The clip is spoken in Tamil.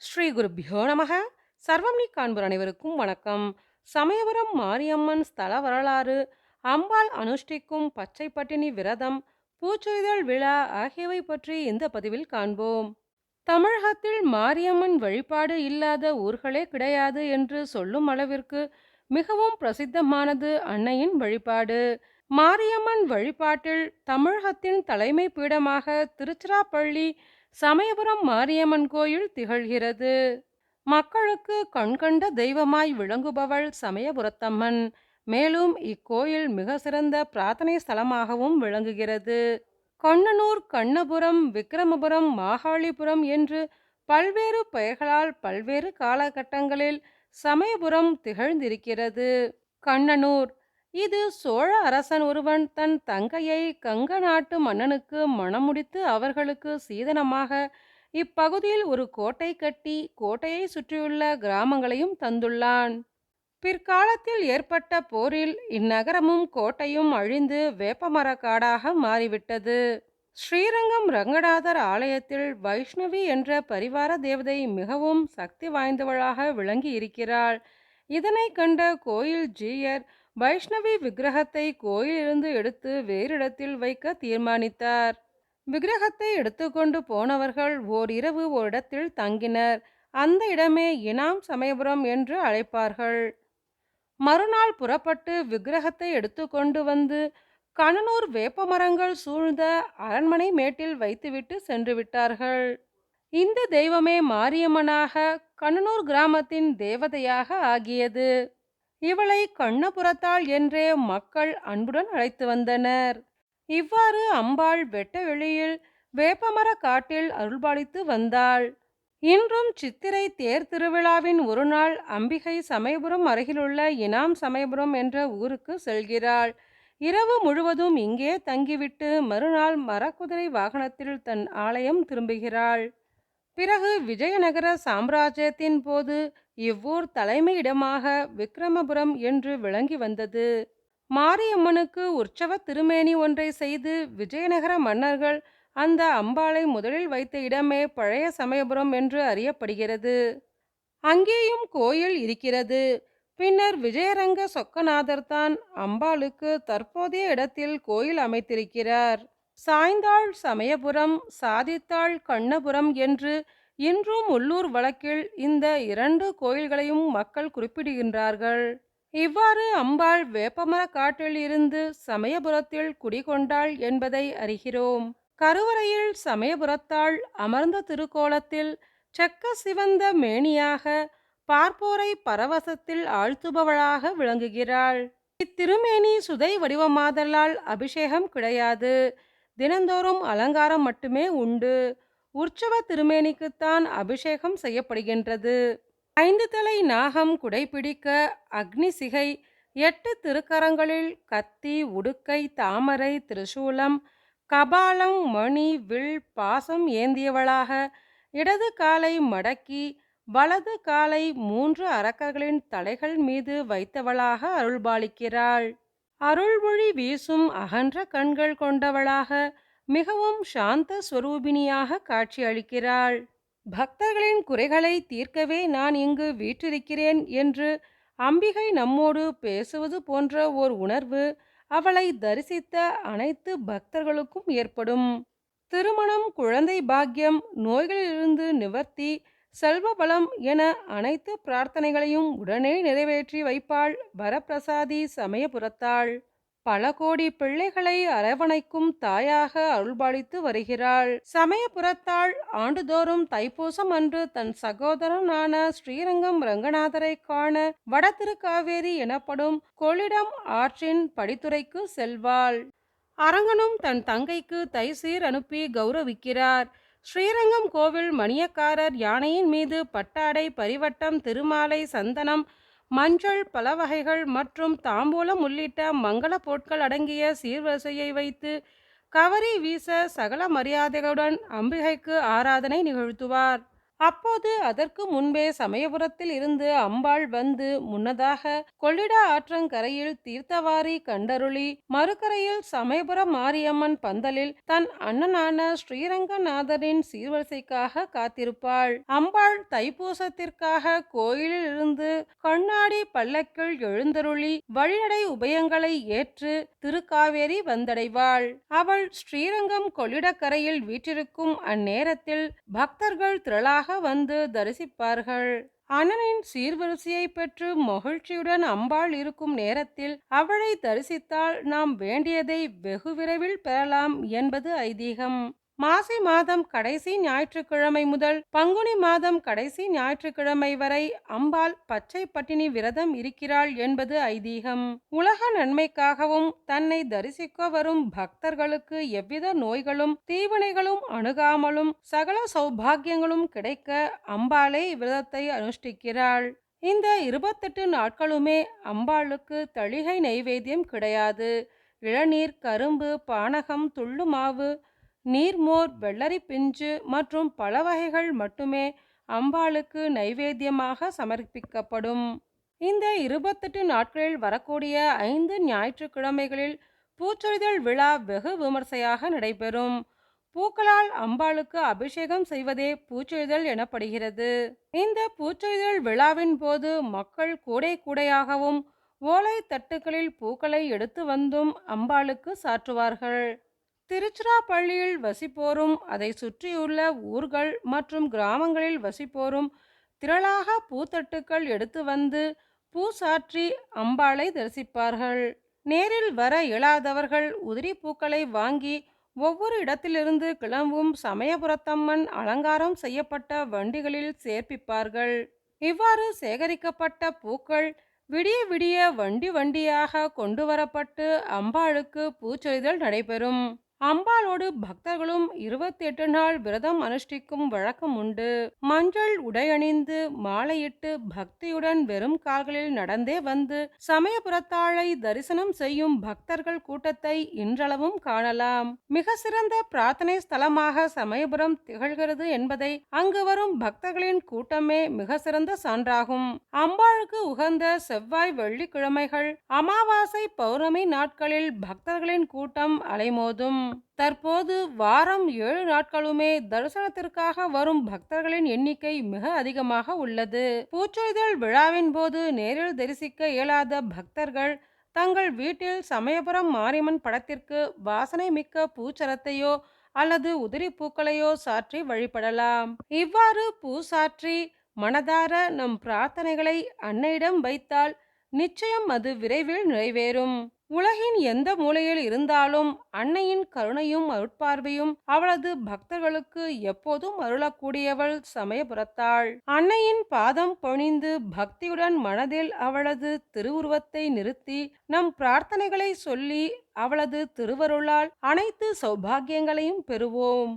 ஸ்ரீ குருப்பியோ நமக. சர்வம் காண்பர் அனைவருக்கும் வணக்கம். சமயபுரம் மாரியம்மன் ஸ்தல வரலாறு அம்பாள் அனுஷ்டிக்கும் பச்சை பட்டினி விரதம் பூச்சொய்தல் விழா ஆகியவை பற்றி இந்த பதிவில் காண்போம். தமிழகத்தில் மாரியம்மன் வழிபாடு இல்லாத ஊர்களே கிடையாது என்று சொல்லும் அளவிற்கு மிகவும் பிரசித்தமானது அன்னையின் வழிபாடு. மாரியம்மன் வழிபாட்டில் தமிழகத்தின் தலைமை பீடமாக திருச்சிராப்பள்ளி சமயபுரம் மாரியம்மன் கோயில் திகழ்கிறது. மக்களுக்கு கண்கண்ட தெய்வமாய் விளங்குபவள் சமயபுரத்தம்மன். மேலும் இக்கோயில் மிக சிறந்த பிரார்த்தனை ஸ்தலமாகவும் விளங்குகிறது. கண்ணனூர் கண்ணபுரம் விக்கிரமபுரம் மாகாளிபுரம் என்று பல்வேறு பெயர்களால் பல்வேறு காலகட்டங்களில் சமயபுரம் திகழ்ந்திருக்கிறது. கண்ணனூர் இது சோழ அரசன் ஒருவன் தன் தங்கையை கங்க நாட்டு மன்னனுக்கு மணமுடித்து அவர்களுக்கு சீதனமாக இப்பகுதியில் ஒரு கோட்டை கட்டி கோட்டையை சுற்றியுள்ள கிராமங்களையும் தந்துள்ளான். பிற்காலத்தில் ஏற்பட்ட போரில் இந்நகரமும் கோட்டையும் அழிந்து வேப்பமரக்காடாக மாறிவிட்டது. ஸ்ரீரங்கம் ரங்கநாதர் ஆலயத்தில் வைஷ்ணவி என்ற பரிவார தேவதை மிகவும் சக்தி வாய்ந்தவளாக விளங்கி இருக்கிறாள் இதனை கண்ட கோயில் ஜீயர் வைஷ்ணவி விக்கிரகத்தை கோயிலிருந்து எடுத்து வேறிடத்தில் வைக்க தீர்மானித்தார். விக்கிரகத்தை எடுத்துக்கொண்டு போனவர்கள் ஓரிரவு ஓரிடத்தில் தங்கினர். அந்த இடமே இனாம் சமயபுரம் என்று அழைப்பார்கள். மறுநாள் புறப்பட்டு விக்கிரகத்தை எடுத்துக்கொண்டு வந்து கணனூர் வேப்பமரங்கள் சூழ்ந்த அரண்மனை மேட்டில் வைத்துவிட்டு சென்று விட்டார்கள். இந்த தெய்வமே மாரியம்மனாக கண்ணனூர் கிராமத்தின் தேவதையாக ஆகியது. இவளை கண்ணபுரத்தாள் என்றே மக்கள் அன்புடன் அழைத்து வந்தனர். இவ்வாறு அம்பாள் வெட்ட வெளியில் வேப்பமர காட்டில் அருள்பாலித்து வந்தாள். இன்றும் சித்திரை தேர் திருவிழாவின் ஒரு நாள் அம்பிகை சமயபுரம் அருகிலுள்ள இனாம் சமயபுரம் என்ற ஊருக்கு செல்கிறாள். இரவு முழுவதும் இங்கே தங்கிவிட்டு மறுநாள் மரக்குதிரை வாகனத்தில் தன் ஆலயம் திரும்புகிறாள். பிறகு விஜயநகர சாம்ராஜ்யத்தின் போது இவ்வூர் தலைமையிடமாக விக்கிரமபுரம் என்று விளங்கி வந்தது. மாரியம்மனுக்கு உற்சவ திருமேனி ஒன்றை செய்து விஜயநகர மன்னர்கள் அந்த அம்பாளை முதலில் வைத்த இடமே பழைய சமயபுரம் என்று அறியப்படுகிறது. அங்கேயும் கோயில் இருக்கிறது. பின்னர் விஜயரங்க சொக்கநாதர் தான் அம்பாளுக்கு தற்போதைய இடத்தில் கோயில் அமைத்திருக்கிறார். சாய்ந்தாள் சமயபுரம் சாதித்தாள் கண்ணபுரம் என்று இன்றும் உள்ளூர் வழக்கில் இந்த இரண்டு கோயில்களையும் மக்கள் குறிப்பிடுகின்றார்கள். இவ்வாறு அம்பாள் வேப்பமர காட்டில் இருந்து சமயபுரத்தில் குடிகொண்டாள் என்பதை அறிகிறோம். கருவறையில் சமயபுரத்தாள் அமர்ந்த திருக்கோலத்தில் செக்க சிவந்த மேனியாக பார்ப்போரை பரவசத்தில் ஆழ்த்துபவளாக விளங்குகிறாள். இத்திருமேனி சுதை வடிவமாதலால் அபிஷேகம் கிடையாது. தினந்தோறும் அலங்காரம் மட்டுமே உண்டு. உற்சவ திருமேனிக்குத்தான் அபிஷேகம் செய்யப்படுகின்றது. ஐந்து தலை நாகம் குடைபிடிக்க அக்னி சிகை எட்டு திருக்கரங்களில் கத்தி உடுக்கை தாமரை திரிசூலம் கபாலம் மணி வில் பாசம் ஏந்தியவளாக இடது காலை மடக்கி வலது காலை மூன்று அரக்கர்களின் தலைகள் மீது வைத்தவளாக அருள்பாலிக்கிறாள். அருள்மொழி வீசும் அகன்ற கண்கள் கொண்டவளாக மிகவும் சாந்த ஸ்வரூபிணியாக காட்சியளிக்கிறாள் பக்தர்களின் குறைகளை தீர்க்கவே நான் இங்கு வீற்றிருக்கிறேன் என்று அம்பிகை நம்மோடு பேசுவது போன்ற ஓர் உணர்வு அவளை தரிசித்த அனைத்து பக்தர்களுக்கும் ஏற்படும். திருமணம் குழந்தை பாக்கியம் நோய்களிலிருந்து நிவர்த்தி செல்வ பலம் என அனைத்து பிரார்த்தனைகளையும் உடனே நிறைவேற்றி வைப்பாள் வரப்பிரசாதி சமயபுரத்தாள். பல கோடி பிள்ளைகளை அரவணைக்கும் தாயாக அருள்பாலித்து வருகிறாள். சமயபுரத்தாள் ஆண்டுதோறும் தைப்பூசம் அன்று தன் சகோதரனான ஸ்ரீரங்கம் ரங்கநாதரை காண வடதிருக்காவேரி எனப்படும் கொள்ளிடம் ஆற்றின் படித்துறைக்கு செல்வாள். அரங்கனும் தன் தங்கைக்கு தைசீர் அனுப்பி கௌரவிக்கிறார். ஸ்ரீரங்கம் கோவில் மணியக்காரர் யானையின் மீது பட்டாடை பரிவட்டம் திருமாலை சந்தனம் மஞ்சள் பல வகைகள் மற்றும் தாம்பூலம் உள்ளிட்ட மங்கள பொருட்கள் அடங்கிய சீர்வரிசையை வைத்து கவரி வீச சகல மரியாதைகளுடன் அம்பிகைக்கு ஆராதனை நிகழ்த்துவார். அப்போது அதற்கு முன்பே சமயபுரத்தில் இருந்து அம்பாள் வந்து முன்னதாக கொள்ளிட ஆற்றங்கரையில் தீர்த்தவாரி கண்டருளி மறுக்கரையில் சமயபுர மாரியம்மன் பந்தலில் தன் அண்ணனான ஸ்ரீரங்கநாதரின் சீர்வரிசைக்காக காத்திருப்பாள். அம்பாள் தைப்பூசத்திற்காக கோயிலில் இருந்து கண்ணாடி பல்லக்கில் எழுந்தருளி வழிநடை உபயங்களை ஏற்று திருக்காவேரி வந்தடைவாள். அவள் ஸ்ரீரங்கம் கொள்ளிடக்கரையில் வீற்றிருக்கும் அந்நேரத்தில் பக்தர்கள் திரளாக வந்து தரிசிப்பார்கள். அண்ணனின் சீர்வரிசையை பெற்று மகிழ்ச்சியுடன் அம்பாள் இருக்கும் நேரத்தில் அவளை தரிசித்தால் நாம் வேண்டியதை வெகு விரைவில் பெறலாம் என்பது ஐதீகம். மாசி மாதம் கடைசி ஞாயிற்றுக்கிழமை முதல் பங்குனி மாதம் கடைசி ஞாயிற்றுக்கிழமை வரை அம்பாள் பச்சை பட்டினி விரதம் இருக்கிறாள் என்பது ஐதீகம். உலக நன்மைக்காகவும் தன்னை தரிசிக்க வரும் பக்தர்களுக்கு எவ்வித நோய்களும் தீவினைகளும் அணுகாமலும் சகல சௌபாகியங்களும் கிடைக்க அம்பாளே விரதத்தை அனுஷ்டிக்கிறாள். இந்த இருபத்தெட்டு நாட்களுமே அம்பாளுக்கு தளிகை நைவேத்தியம் கிடையாது. இளநீர் கரும்பு பானகம் துள்ளு மாவு நீர்மோர் வெள்ளரி பிஞ்சு மற்றும் பல வகைகள் மட்டுமே அம்பாளுக்கு நைவேத்தியமாக சமர்ப்பிக்கப்படும். இந்த இருபத்தெட்டு நாட்களில் வரக்கூடிய ஐந்து ஞாயிற்றுக்கிழமைகளில் பூச்சொரிதல் விழா வெகு விமர்சையாக நடைபெறும். பூக்களால் அம்பாளுக்கு அபிஷேகம் செய்வதே பூச்சொரிதல் எனப்படுகிறது. இந்த பூச்சொரிதல் விழாவின் போது மக்கள் கூடை கூடையாகவும் ஓலை தட்டுகளில் பூக்களை எடுத்து வந்தும் அம்பாளுக்கு சாற்றுவார்கள். திருச்சிராப்பள்ளியில் வசிப்போரும் அதை சுற்றியுள்ள ஊர்கள் மற்றும் கிராமங்களில் வசிப்போரும் திரளாக பூத்தட்டுக்கள் எடுத்து வந்து பூசாற்றி அம்பாளை தரிசிப்பார்கள். நேரில் வர இயலாதவர்கள் உதிரி பூக்களை வாங்கி ஒவ்வொரு இடத்திலிருந்து கிளம்பும் சமயபுரத்தம்மன் அலங்காரம் செய்யப்பட்ட வண்டிகளில் சேர்ப்பிப்பார்கள். இவ்வாறு சேகரிக்கப்பட்ட பூக்கள் விடிய விடிய வண்டி வண்டியாக கொண்டு வரப்பட்டு அம்பாளுக்கு பூச்சொரிதல் நடைபெறும். அம்பாளோடு பக்தர்களும் இருபத்தி எட்டு நாள் விரதம் அனுஷ்டிக்கும் வழக்கம் உண்டு. மஞ்சள் உடையணிந்து மாலையிட்டு பக்தியுடன் வெறும் கால்களில் நடந்தே வந்து சமயபுரத்தாளை தரிசனம் செய்யும் பக்தர்கள் கூட்டத்தை இன்றளவும் காணலாம். மிக சிறந்த பிரார்த்தனை ஸ்தலமாக சமயபுரம் திகழ்கிறது என்பதை அங்கு வரும் பக்தர்களின் கூட்டமே மிக சிறந்த சான்றாகும். அம்பாளுக்கு உகந்த செவ்வாய் வெள்ளிக்கிழமைகள் அமாவாசை பௌர்ணமி நாட்களில் பக்தர்களின் கூட்டம் அலைமோதும். தற்போது வாரம் ஏழு நாட்களுமே தரிசனத்திற்காக வரும் பக்தர்களின் எண்ணிக்கை மிக அதிகமாக உள்ளது. பூச்சொரிதல் விழாவின் போது நேரில் தரிசிக்க இயலாத பக்தர்கள் தங்கள் வீட்டில் சமயபுரம் மாரியம்மன் படத்திற்கு வாசனை மிக்க பூச்சரத்தையோ அல்லது உதிரி பூக்களையோ சாற்றி வழிபடலாம். இவ்வாறு பூ சாற்றி மனதார நம் பிரார்த்தனைகளை அன்னையிடம் வைத்தால் நிச்சயம் அது விரைவில் நிறைவேறும். உலகின் எந்த மூலையில் இருந்தாலும் அன்னையின் கருணையும் அருட்பார்வையும் அவளது பக்தர்களுக்கு எப்போதும் அருளக்கூடியவள் சமயபுரத்தாள். அன்னையின் பாதம் பொழிந்து பக்தியுடன் மனதில் அவளது திருவுருவத்தை நிறுத்தி நம் பிரார்த்தனைகளை சொல்லி அவளது திருவருளால் அனைத்து சௌபாகியங்களையும் பெறுவோம்.